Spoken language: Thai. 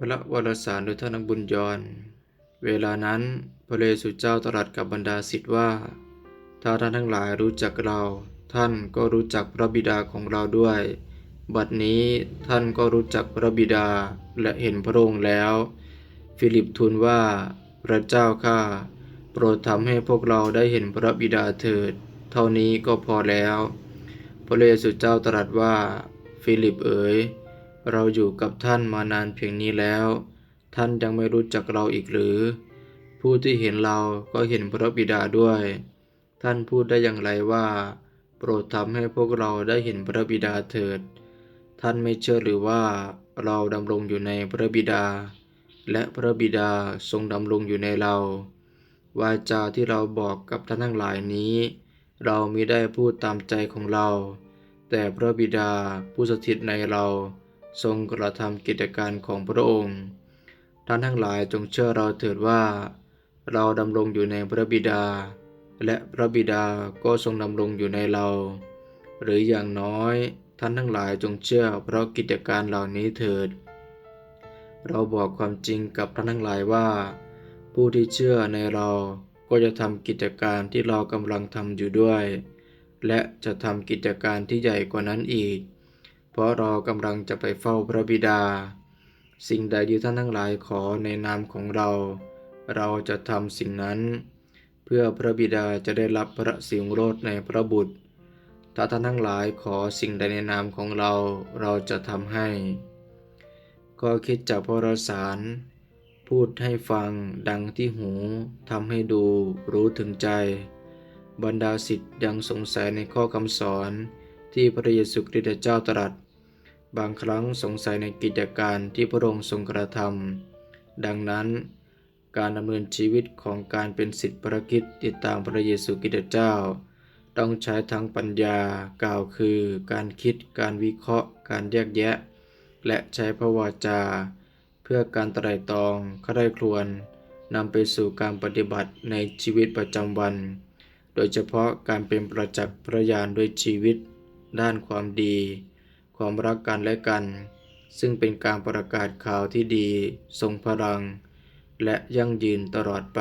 พระวรสารโดยท่านบุญยอน เวลานั้นพระเยซูเจ้าตรัสกับบรรดาศิษย์ว่า ถ้าท่านทั้งหลายรู้จักเรา ท่านก็รู้จักพระบิดาของเราด้วย บัดนี้ท่านก็รู้จักพระบิดาและเห็นพระองค์แล้ว ฟิลิปทูลว่า พระเจ้าข้าโปรดทำให้พวกเราได้เห็นพระบิดาเถิด เท่านี้ก็พอแล้ว พระเยซูเจ้าตรัสว่า ฟิลิปเอ๋ย เราอยู่กับท่านมานานเพียงนี้แล้ว ท่านยังไม่รู้จักเราอีกหรือ ผู้ที่เห็นเราก็เห็นพระบิดาด้วย ท่านพูดได้อย่างไรว่า โปรดทำให้พวกเราได้เห็นพระบิดาเถิด ท่านไม่เชื่อหรือว่าเราดำรงอยู่ในพระบิดา และพระบิดาทรงดำรงอยู่ในเรา วาจาที่เราบอกกับท่านทั้งหลายนี้ เรามิได้พูดตามใจของเรา แต่พระบิดาผู้สถิตในเรา ทรงกระทำกิจการของพระองค์ ท่านทั้งหลายจงเชื่อเราเถิดว่า เราดำรงอยู่ในพระบิดา และพระบิดาก็ทรงดำรงอยู่ในเรา หรืออย่างน้อยท่านทั้งหลายจงเชื่อเพราะกิจการเหล่านี้เถิด เราบอกความจริงกับท่านทั้งหลายว่า ผู้ที่เชื่อในเราก็จะทำกิจการที่เรากำลังทำอยู่ด้วย และจะทำกิจการที่ใหญ่กว่านั้นอีก ราะเรากำลังจะไปเฝ้าพระบิดา สิ่งใดที่ท่านทั้งหลายขอในนามของเรา เราจะทำสิ่งนั้น เพื่อพระบิดาจะได้รับพระสิงโรธในพระบุตร ถ้าท่านทั้งหลายขอสิ่งใดในนามของเรา เราจะทำให้ ก็คิดจากพระสาร พูดให้ฟังดังที่หูทำให้ดูรู้ถึงใจ บรรดาสิทธิ์ยังสงสัยในข้อคำสอนที่พระเยซูคริสต์เจ้าตรัส บางครั้งสงสัยในกิจการที่พระองค์ทรงกระทำดังนั้น การดำเนินชีวิตของการเป็นสิทธิภารกิจติดตามพระเยซูคริสต์เจ้า ต้องใช้ทั้งปัญญากล่าวคือ การคิดการวิเคราะห์ การแยกแยะ และใช้พระวาจา เพื่อการไตร่ตรองใคร่ครวญนำไปสู่การปฏิบัติในชีวิตประจำวัน โดยเฉพาะการเป็นประจักษ์พระญาณด้วยชีวิต ด้านความดี ความรักกันและกัน ซึ่งเป็นการประกาศข่าวที่ดี ทรงพลัง และยั่งยืนตลอดไป